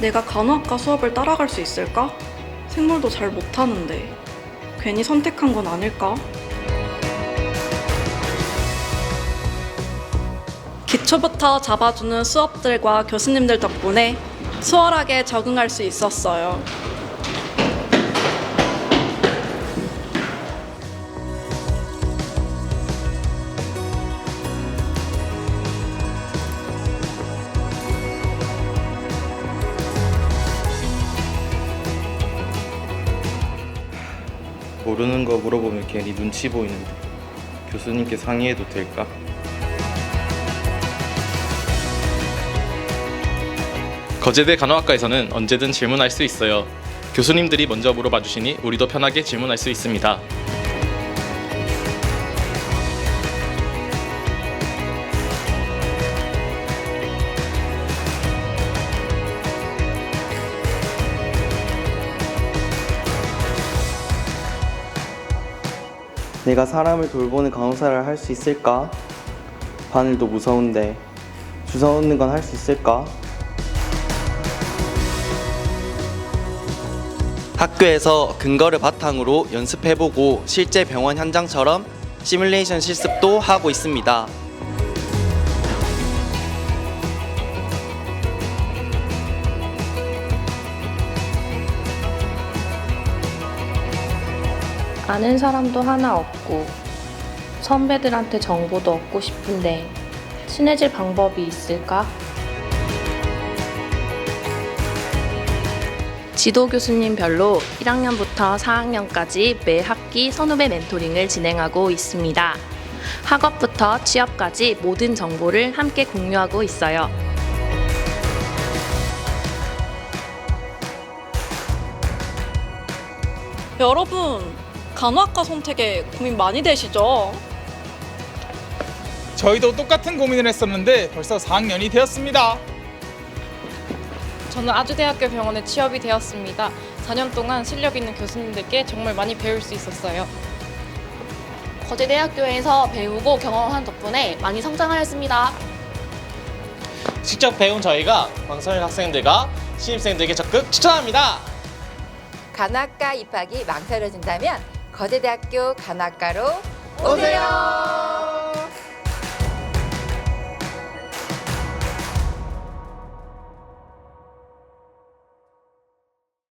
내가 간호학과 수업을 따라갈 수 있을까? 생물도 잘 못하는데 괜히 선택한 건 아닐까? 기초부터 잡아주는 수업들과 교수님들 덕분에 수월하게 적응할 수 있었어요. 모르는 거 물어보면 괜히 눈치 보이는데 교수님께 상의해도 될까? 거제대 간호학과에서는 언제든 질문할 수 있어요. 교수님들이 먼저 물어봐 주시니 우리도 편하게 질문할 수 있습니다. 내가 사람을 돌보는 간호사를 할 수 있을까? 바늘도 무서운데 주사 놓는 건 할 수 있을까? 학교에서 근거를 바탕으로 연습해보고 실제 병원 현장처럼 시뮬레이션 실습도 하고 있습니다. 아는 사람도 하나 없고 선배들한테 정보도 얻고 싶은데 친해질 방법이 있을까? 지도 교수님 별로 1학년부터 4학년까지 매 학기 선후배 멘토링을 진행하고 있습니다. 학업부터 취업까지 모든 정보를 함께 공유하고 있어요. 여러분, 간호학과 선택에 고민 많이 되시죠? 저희도 똑같은 고민을 했었는데 벌써 4학년이 되었습니다. 저는 아주대학교 병원에 취업이 되었습니다. 4년 동안 실력 있는 교수님들께 정말 많이 배울 수 있었어요. 거제대학교에서 배우고 경험한 덕분에 많이 성장하였습니다. 직접 배운 저희가 광설 학생들과 신입생들에게 적극 추천합니다. 간호학과 입학이 망설여진다면 거제대학교 간호학과로 오세요.